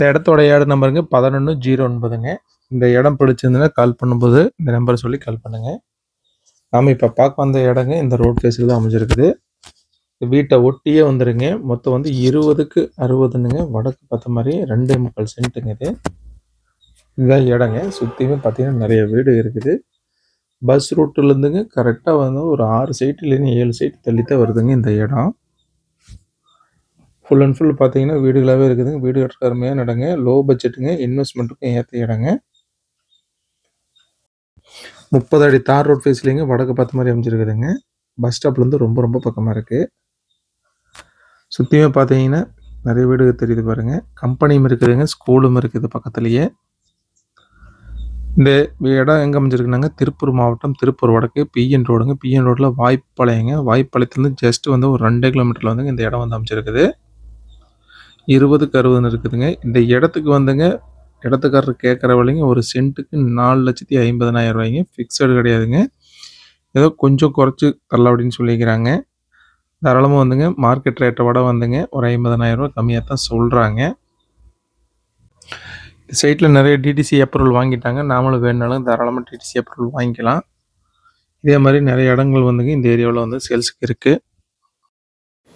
இந்த இடத்தோட ஏடு நம்பருங்க பதினொன்று ஜீரோ ஒன்பதுங்க. இந்த இடம் பிடிச்சிருந்ததுன்னா கால் பண்ணும்போது இந்த நம்பர் சொல்லி கால் பண்ணுங்கள் நாம் இப்போ பார்க்க வந்த இடங்க இந்த ரோட் ஃபேஸில் தான் அமைஞ்சிருக்குது. வீட்டை ஒட்டியே வந்துடுங்க மொத்தம் வந்து இருபதுக்கு அறுபதுன்னுங்க. வடக்கு பார்த்த மாதிரி ரெண்டே முக்கால் சென்ட்டுங்க இது. இதுதான் இடங்க. சுற்றியுமே பார்த்தீங்கன்னா நிறைய வீடு இருக்குது. பஸ் ரூட்டுலேருந்துங்க கரெக்டாக வந்து ஒரு ஆறு சைட்டு ஏழு சைட்டு தள்ளி தான் வருதுங்க இந்த இடம். ஃபுல் அண்ட் ஃபுல் பார்த்தீங்கன்னா வீடுகளாகவே இருக்குதுங்க வீடு கட்டுற அருமையாக நடங்க லோ பட்ஜெட்டுங்க இன்வெஸ்ட்மெண்ட்டுக்கும் ஏற்ற இடங்க. முப்பது அடி தார் ரோட் ஃபேஸ்லேங்க வடக்கு பார்த்த மாதிரி அமைஞ்சிருக்குதுங்க. பஸ் ஸ்டாப்லேருந்து ரொம்ப ரொம்ப பக்கமாக இருக்குது சுற்றியுமே பார்த்தீங்கன்னா நிறைய வீடு தெரியுது பாருங்கள் கம்பெனியும் இருக்குதுங்க. ஸ்கூலும் இருக்குது பக்கத்துலேயே. இந்த இடம் எங்கே அமைஞ்சிருக்குனாங்க? திருப்பூர் மாவட்டம் திருப்பூர் வடக்கு பிஎன் ரோடுங்க பிஎன் ரோட்டில் வாய்ப்பாளையங்க. வாய்ப்பாளையத்துலேருந்து ஜஸ்ட் வந்து ஒரு ரெண்டு கிலோமீட்டரில் வந்துங்க இந்த இடம் வந்து அமைச்சிருக்குது இருபதுக்கு அறுபதுன்னு இருக்குதுங்க. இந்த இடத்துக்கு வந்துங்க இடத்துக்காரர் கேட்குற விலைங்க ஒரு சென்ட்டுக்கு நாலு லட்சத்தி ஐம்பதனாயிரம் ரூபாய்ங்க. ஃபிக்ஸடு கிடையாதுங்க. ஏதோ கொஞ்சம் குறைச்சி தரலாம் அப்படின்னு சொல்லிக்கிறாங்க. தாராளமாக வந்துங்க மார்க்கெட் ரேட்டை விட வந்துங்க ஒரு ஐம்பதனாயிரரூபா கம்மியாக தான் சொல்கிறாங்க சைட்டில் நிறைய டிடிசி அப்ரூவல் வாங்கிட்டாங்க. நாமளும் வேணுனாலும் தாராளமாக டிடிசி அப்ரூவல் வாங்கிக்கலாம். இதே மாதிரி நிறைய இடங்கள் வந்துங்க இந்த ஏரியாவில் வந்து சேல்ஸுக்கு இருக்குது